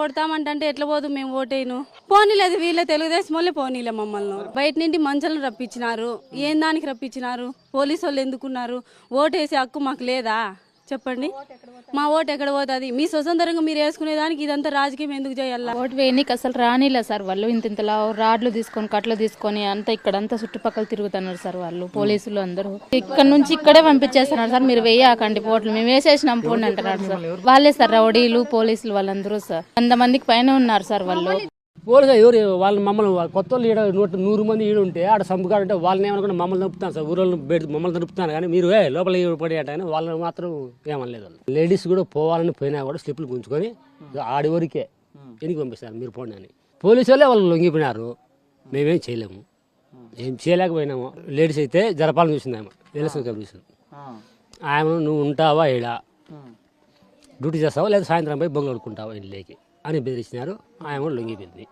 కొడతామంటే ఎట్లా పోదు మేము ఓటేను? పోనీలేదు వీళ్ళే తెలుగుదేశం వాళ్ళే పోనీలే మమ్మల్ని. బయట నుండి మంచాలను రప్పించినారు. ఏం దానికి రప్పించినారు? పోలీసు వాళ్ళు ఎందుకున్నారు? ఓటేసే హక్కు మాకు లేదా? చెప్పండి. మా ఓటు ఎక్కడ పోతుంది? మీ స్వతంత్రంగా మీరు వేసుకునే దానికి ఇదంతా రాజకీయం ఎందుకు చేయాలా? ఓటు వేయనీకి అసలు రానిలే సార్ వాళ్ళు ఇంత ఇంతలా రాడ్లు తీసుకొని కట్లు తీసుకొని అంతా ఇక్కడంతా చుట్టుపక్కల తిరుగుతున్నారు సార్ వాళ్ళు పోలీసులు అందరూ. ఇక్కడ నుంచి ఇక్కడే పంపించేస్తున్నారు సార్ మీరు వేయకండి ఓట్లు. మేము వేసేసినాం పోండి అంటున్నారు సార్. వాళ్ళే సార్ రౌడీలు పోలీసులు వాళ్ళందరూ సార్. వంద మందికి పైన ఉన్నారు సార్ వాళ్ళు. పోలీసు ఎవరు వాళ్ళు మమ్మల్ని కొత్త వాళ్ళు ఈడ నూట నూరు మంది ఈడ ఉంటే ఆడ సంపుకాడు అంటే వాళ్ళని ఏమనుకున్నా మమ్మల్ని నొప్పుతాను సార్ ఊరోళ్ళు బయట మమ్మల్ని నొప్పుతాను కానీ మీరు ఏ లోపల ఈడ పడి అంటే కానీ వాళ్ళని మాత్రం ఏమనలేదు వాళ్ళు. లేడీస్ కూడా పోవాలని పోయినా కూడా స్లిప్లు గుంజుకొని ఆడి వరకే ఎనికి పంపిస్తారు మీరు పోండి అని. పోలీసు వాళ్ళే వాళ్ళు లొంగిపోయినారు. మేమేం చేయలేము. ఏం చేయలేకపోయినాము. లేడీస్ అయితే జరపాలని చూసింది ఆమె ఎలక్షన్ కమిషన్ ఆమె నువ్వు ఉంటావా ఈడ? డ్యూటీ చేస్తావా? లేదా సాయంత్రం పోయి బొంగులు కొడుకుంటావా ఇంట్లోకి? అని బెదిరించినారు ఆమె కూడా లొంగిపోయింది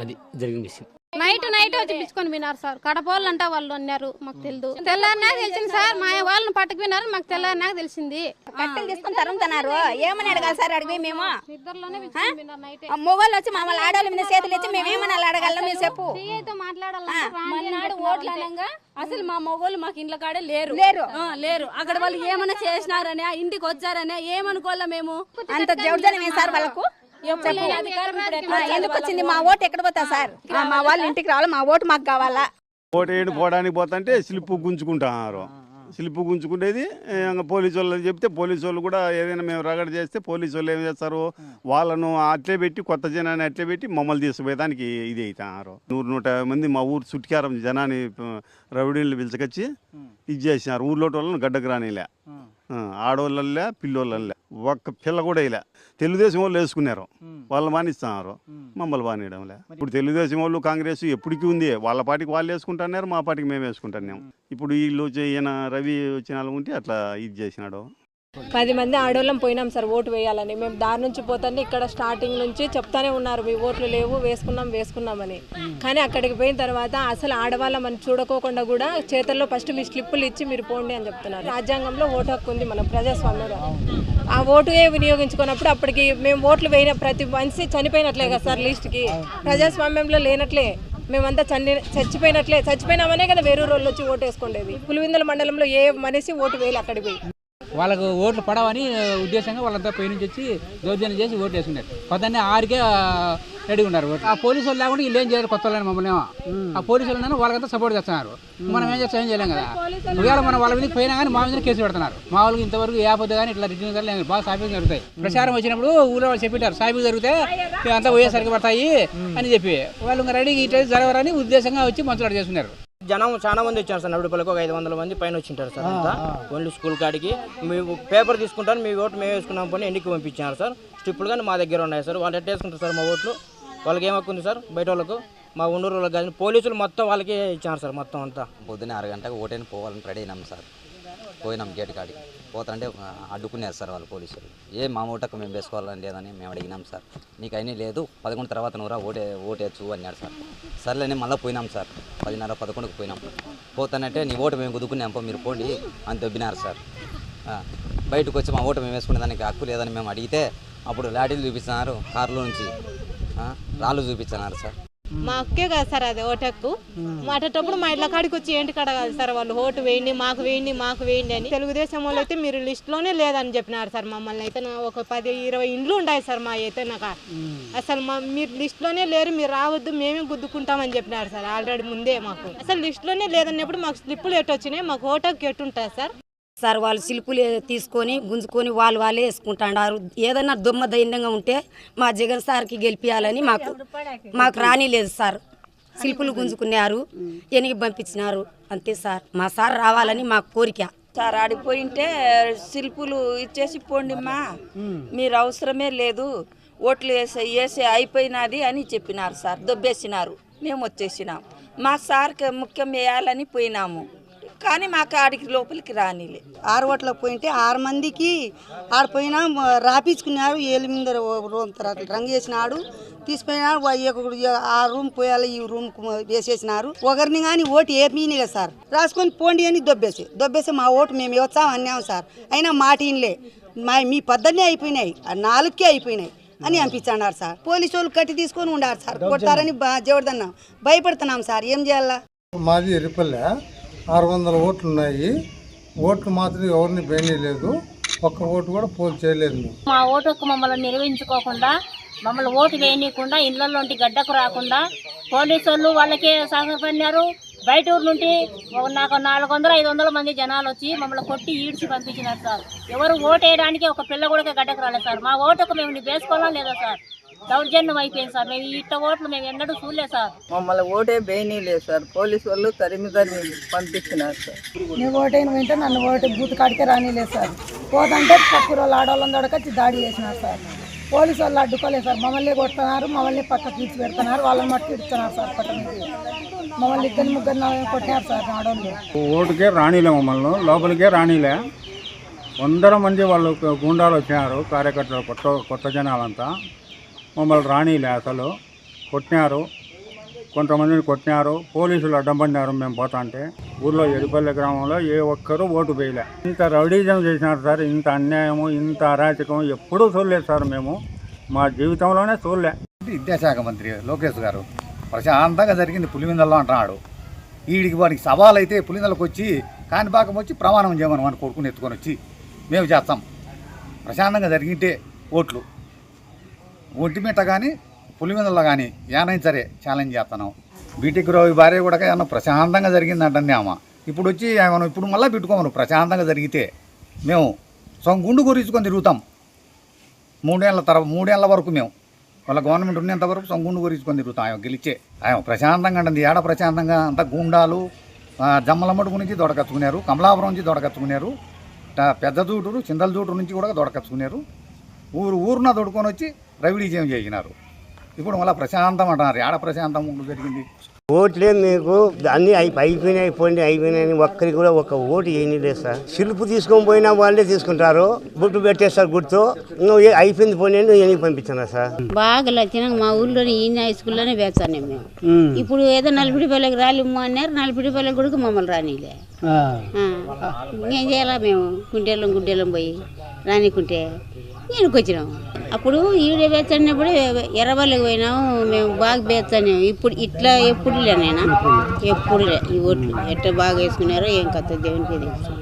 అది జరిగిన విషయం. నైట్ నైట్ వచ్చి పిలుచుకొని పోయినారు సార్. కడపోళ్ళు అంటా వాళ్ళు అన్నారు మాకు తెలియదు తెల్లారినాక తెలిసింది సార్ మా వాళ్ళని పట్టుకుపోయినారు మాకు తెల్లారినాక తెలిసింది. కట్టెలు తీసుకొని తరుముతున్నారు. ఏమని అడగాలి సార్ అడిగి మేము? మొగోళ్ళు వచ్చి మమ్మల్ని ఆడవాళ్ళ మీద చేతులు ఇచ్చి మేము ఏమని అడగలం మీరు చెప్పు. మన్నాడు ఓట్లు అనగా అసలు మా మగోళ్ళు మాకు ఇంట్లో కాడే లేరు. లేరు. ఆ, లేరు. అక్కడ వాళ్ళు ఏమైనా చేసినారనే ఇంటికి వచ్చారనే ఏమనుకోవాలా మేము? అంత జౌర్జన్యం సార్ వాళ్ళకు? ఎందుకు వచ్చింది? మా ఓటు ఎక్కడ పోతా సార్? ఆ, మా వాళ్ళు ఇంటికి రావాలి? మా ఓటు మాకు కావాలా? ఓటేడు పోవడానికి పోతుంటే స్లిప్ గుంజుకుంటున్నారు స్లిప్ గుంజుకునేది ఇంకా పోలీసు వాళ్ళు చెప్తే పోలీసు వాళ్ళు కూడా ఏదైనా మేము రగడ చేస్తే పోలీసు వాళ్ళు ఏం చేస్తారు? వాళ్ళను అట్లే పెట్టి కొత్త జనాన్ని అట్లే పెట్టి మమ్మల్ని తీసుకుపోయేదానికి ఇది అవుతున్నారు నూరు నూట యాభై మంది మా ఊరు చుట్టికారం జనాన్ని రౌడీలు పిలిచకొచ్చి ఇది చేసినారు. ఊర్లో వాళ్ళని గడ్డకు రానిలే. ఆ, ఆడోళ్ళలే పిల్లోళ్ళలే ఒక్క పిల్ల కూడా ఇలా తెలుగుదేశం వాళ్ళు వేసుకున్నారు. వాళ్ళు మానిస్తున్నారు. మమ్మల్ని బానియడంలే ఇప్పుడు తెలుగుదేశం వాళ్ళు కాంగ్రెస్ ఎప్పటికీ ఉంది. వాళ్ళ పాటికి వాళ్ళు వేసుకుంటున్నారు మా పాటికి మేము వేసుకుంటున్నాం. ఇప్పుడు వీళ్ళు వచ్చి ఈయన రవి వచ్చిన వాళ్ళు ఉంటే అట్లా ఇది చేసినాడు. పది మంది ఆడోళ్ళం పోయినాం సార్ ఓటు వేయాలని. మేము దారి నుంచి పోతుంటే ఇక్కడ స్టార్టింగ్ నుంచి చెప్తానే ఉన్నారు మీ ఓట్లు లేవు వేసుకున్నాం వేసుకున్నామని. కానీ అక్కడికి పోయిన తర్వాత అసలు ఆడవాళ్ళం అని చూడకోకుండా కూడా చేతుల్లో ఫస్ట్ మీ స్లిప్పులు ఇచ్చి మీరు పోండి అని చెప్తున్నారు. రాజ్యాంగంలో ఓటు హక్కు ఉంది మన ప్రజాస్వామ్యంలో. ఆ ఓటు వినియోగించుకున్నప్పుడు అప్పటికి మేము ఓట్లు వేయిన ప్రతి మనిషి చనిపోయినట్లే కదా సార్ లిస్ట్కి. ప్రజాస్వామ్యంలో లేనట్లే. మేమంతా చని చచ్చిపోయినట్లే. చచ్చిపోయినామనే కదా వేరే రోజులు వచ్చి ఓటు వేసుకోండేది పులివిందల మండలంలో ఏ మనిషి ఓటు వేయాలి అక్కడికి పోయి. వాళ్ళకు ఓట్లు పడవని ఉద్దేశంగా వాళ్ళంతా పై నుంచి వచ్చి దౌర్జన్యం చేసి ఓట్లు వేసుకున్నారు. పొద్దున్నే ఆరుకే రెడీ ఉన్నారు ఓట్లు. ఆ పోలీసు వాళ్ళు లేకుండా వీళ్ళు ఏం చేయరు కొత్త వాళ్ళని మమ్మల్ని ఏమో. ఆ పోలీసు వాళ్ళు వాళ్ళకంతా సపోర్ట్ చేస్తున్నారు. మనం ఏం చేస్తాం ఏం చేయలేం కదా. ఒకవేళ మనం వాళ్ళ మీద పోయినా కానీ మా మీద కేసు పెడుతున్నారు. మా వాళ్ళకి ఇంతవరకు ఏ పొద్దు కానీ ఇట్లా రిటర్న్ కానీ లేదు. బాగా సాఫీగా జరుగుతాయి. ప్రచారం వచ్చినప్పుడు ఊళ్ళో వాళ్ళు చెప్పారు సాఫీగా జరిగితే అంతా పోయేసరికి పడతాయి అని చెప్పి. వాళ్ళు ఇంకా రెడీ ఇట్లా జరగరని ఉద్దేశంగా వచ్చి మంచులాడు చేసుకున్నారు. జనం చాలా మంది వచ్చారు సార్ నడుపులకు ఒక ఐదు వందల మంది పైన వచ్చింటారు సార్ అంతా. ఓన్లీ స్కూల్ కాడికి. మేము పేపర్ తీసుకుంటారు మీ ఓటు మేము వేసుకున్నాం పని ఎన్నిక పంపించారు సార్. స్టిప్పులు కానీ మా దగ్గర ఉన్నాయి సార్ వాళ్ళు ఎట్ట వేసుకుంటారు సార్ మా ఓట్లు. వాళ్ళకి ఏం హక్కు ఉంది సార్? బయట వాళ్ళకు మా ఉండూరు వాళ్ళకి కానీ పోలీసులు మొత్తం వాళ్ళకి ఇచ్చారు సార్ మొత్తం అంతా. పొద్దున్నే ఆరు గంటలకు ఓటైన పోవాలని రెడీ అయినాం సార్. పోయినాం గేట్ కాడికి. పోతుంటే అడ్డుకున్నారు సార్ వాళ్ళు పోలీసులు. ఏ మా ఓటకు మేము వేసుకోవాలని లేదని మేము అడిగినాం సార్. నీకు అయినా లేదు పదకొండు తర్వాత నువ్వురా ఓటే ఓటేచ్చు అన్నాడు సార్. సర్లేని మళ్ళీ పోయినాం సార్. పదిన్నర పదకొండుకు పోయినాం. పోతానంటే నీ ఓటు మేము గుదుకున్నాం పో మీరు పోండి అని దొబ్బినారు సార్. బయటకు వచ్చి మా ఓటు మేము వేసుకునే దానికి హక్కు లేదని మేము అడిగితే అప్పుడు లాఠీలు చూపిస్తున్నారు కారులో నుంచి రాళ్ళు చూపించన్నారు సార్. మా అక్కే కదా సార్ అది ఓటక్కు. మాటేటప్పుడు మా ఇళ్ళ కాడికి వచ్చి ఏంటి కడగాలి సార్ వాళ్ళు? ఓటు వేయండి మాకు వేయండి మాకు వేయండి అని. తెలుగుదేశం వాళ్ళు అయితే మీరు లిస్ట్లోనే లేదని చెప్పినారు సార్ మమ్మల్ని. అయితే నా ఒక పది ఇరవై ఇండ్లు ఉన్నాయి సార్ మా అయితే నాకు. అసలు మా మీరు లిస్ట్లోనే లేరు మీరు రావద్దు మేమే గుద్దుకుంటామని చెప్పినారు సార్ ఆల్రెడీ ముందే మాకు. అసలు లిస్ట్లోనే లేదన్నప్పుడు మాకు స్లిప్పులు ఎటు వచ్చినాయి మాకు ఓటక్కి ఎట్టుంటుంది సార్? సార్ వాళ్ళు శిల్పులు తీసుకొని గుంజుకొని వాళ్ళు వాళ్ళే వేసుకుంటాడారు. ఏదన్నా దుమ్మ దైన్యంగా ఉంటే మా జగన్ సార్కి గెలిపించాలని మాకు మాకు రానిలేదు సార్. శిల్పులు గుంజుకున్నారు ఎనికి పంపించినారు. అంతే సార్. మా సార్ రావాలని మాకు కోరిక. సార్ ఆడిపోయింటే శిల్పులు ఇచ్చేసి పోండిమ్మా మీరు అవసరమే లేదు. ఓట్లు వేసే వేసే అయిపోయినది అని చెప్పినారు సార్. దొబ్బేసినారు. మేము వచ్చేసినాం. మా సార్కి ముఖ్యం వేయాలని పోయినాము. కానీ మాకు ఆడికి లోపలికి రానిలే. ఆరు ఓట్లకు పోయింటే ఆరు మందికి ఆడిపోయినా రాపించుకున్నారు ఏళ్ళ మీద రూమ్ తర్వాత రంగు వేసినాడు ఒకడు ఆ రూమ్ పోయాలి ఈ రూమ్ వేసేసినారు. ఒకరిని కానీ ఓటు ఏమీనిలే సార్. రాసుకొని పోండి అని దొబ్బేసి దొబ్బేసి మా ఓటు మేము ఇవ్వచ్చాం అన్నాం సార్. అయినా మాట ఇన్లే మా మీ పద్దనే అయిపోయినాయి. నాలుగుకే అయిపోయినాయి అని పంపించన్నారు సార్. పోలీసు వాళ్ళు కట్టి తీసుకొని ఉండారు సార్. కొడతారని జవడదన్నాం భయపడుతున్నాం సార్. ఏం చేయాలా? మాది ఎరిపల్లె. ఆరు వందల ఓట్లు ఉన్నాయి ఓట్లు మాత్రం ఎవరిని లేదు ఒక్క ఓటు కూడా పోల్ చేయలేదు మా ఓటు హక్కు మమ్మల్ని నిర్వహించుకోకుండా మమ్మల్ని ఓటు వేయనీయకుండా ఇళ్ళలోంటి గడ్డకు రాకుండా పోలీసు వాళ్ళు వాళ్ళకే సహాయపడినారు. బయట ఊరు నుండి నాకు నాలుగు వందల ఐదు వందల మంది జనాలు వచ్చి మమ్మల్ని కొట్టి ఈడ్చి పంపించినారు సార్. ఎవరు ఓటు వేయడానికి ఒక పిల్ల కూడా గడ్డకు రాలేదు సార్. మా ఓటుకు మేము వేసుకోవాలా లేదా సార్? దౌర్జన్యం అయిపోయింది సార్. మేము ఇట్ట ఓట్లు మేము ఎన్నడూ చూడలేదు సార్. మమ్మల్ని ఓటే వేయనీయలేదు సార్. పోలీసు వాళ్ళు తరిమి తరిమి పంపించినారు సార్. నువ్వు ఓటైన వెంటనే నన్ను ఓటు బూత్ కాడికే రానిలేదు సార్. పోతంటే పక్కన వాళ్ళు ఆడవాళ్ళని దొడకొచ్చి దాడి చేసినారు సార్. పోలీసు వాళ్ళు అడ్డుకోలేదు సార్. మమ్మల్ని కొడుతున్నారు మమ్మల్ని పక్కకి తీర్చి పెడుతున్నారు వాళ్ళని మట్టి ఇడుతున్నారు సార్ పట్టణకి మమ్మల్ని ఇద్దరు ముగ్గురు కొట్టినారు సార్ ఆడవాళ్ళు ఓటుకే రానిలే మమ్మల్ని లోపలికే రానిలే. వందల మంది వాళ్ళు గుండాలు వచ్చినారు కార్యకర్తలు కొత్త కొత్త జనాలంతా. మమ్మల్ని రానిలే అసలు కొట్టినారు. కొంతమందిని కొట్టినారు. పోలీసులు అడ్డం పడినారు మేము పోతా అంటే. ఊర్లో ఎడిపల్లె గ్రామంలో ఏ ఒక్కరూ ఓటు వేయలే. ఇంత రౌడీజం చేసినారు సార్. ఇంత అన్యాయము ఇంత అరాచకం ఎప్పుడూ చూడలేదు సార్ మేము. మా జీవితంలోనే చూడలే. విద్యాశాఖ మంత్రి లోకేష్ గారు ప్రశాంతంగా జరిగింది. పులివెందల్లో అంటున్నాడు. వీడికి వాడికి సవాల్ అయితే పులివెందలకు వచ్చి కాణిపాకం వచ్చి ప్రమాణం చేయమని వాడిని కొడుకుని ఎత్తుకొని వచ్చి మేము చేస్తాం. ప్రశాంతంగా జరిగింటే ఓట్లు. ఒంటిమిట్ట కానీ పులివెందల్లో కానీ ఏనైనా సరే ఛాలెంజ్ చేస్తున్నాం. బీటెక్ రావు భార్య కూడా ఏమన్నా ప్రశాంతంగా జరిగిందంటే ఆమె. ఇప్పుడు వచ్చి ఏమన్నా ఇప్పుడు మళ్ళీ పెట్టుకోమను ప్రశాంతంగా జరిగితే మేము సొం గుండు గురించుకొని తిరుగుతాం. మూడేళ్ళ తర్వాత మూడేళ్ళ వరకు మేము. వాళ్ళ గవర్నమెంట్ ఉన్నంత వరకు సొంగుండు గురించుకొని తిరుగుతాం. ఆయన గెలిచే ఆయన ప్రశాంతంగా ఉంటుంది ఏడ ప్రశాంతంగా? అంతా గుండాలు ఆ, జమ్మలమ్మడుగు నుంచి దొడకచ్చుకున్నారు కమలాపురం నుంచి దొడకచ్చుకున్నారు పెద్ద దూటూరు చిందల దూటూరు నుంచి కూడా దొడకచ్చుకున్నారు. ఊరు ఊరున దొడుకొని వచ్చి రవిడీజయం చేసినారు. ఇప్పుడు మళ్ళీ ప్రశాంతం అంటున్నారు. ఏడ ప్రశాంతం ఉండు జరిగింది? ఓట్లే మీకు? అన్ని అయి అయిపోయినాయి అయిపోయింది అయిపోయినాయి. ఒక్కరికి కూడా ఒక ఓటు ఏమీ లేదు సార్. శిల్పు తీసుకొని పోయినా వాళ్ళే తీసుకుంటారు. బుట్టు పెట్టేస్తారు గుర్తు. నువ్వు ఏ- అయిపోయింది పోయినా ఎనికి పంపించాను సార్? బాగా లచ్చినాక మా ఊళ్ళోనే ఈ హై స్కూల్లోనే వేస్తాను మేము. ఇప్పుడు ఏదో నలపిడి పల్లెకి రాలిమ్మ అన్నారు. నలపిడి పల్లెకి కూడా మమ్మల్ని రానిలే. ఆ. ఇంకేం చేయాలా మేము? కుంటేళ్ళం గుంటేళ్ళం పోయి రానికుంటే. ఈయనకు వచ్చినాం అప్పుడు ఈడ వేస్తున్నప్పుడు ఎర్రబల్లకి పోయినాము మేము బాగా వేస్తాను ఇప్పుడు ఇట్లా ఎప్పుడు లేనైనా ఎప్పుడు లే ఈ ఓట్లు ఎట్లా బాగా వేసుకున్నారో ఏం కథ దేవునికి తెలుసు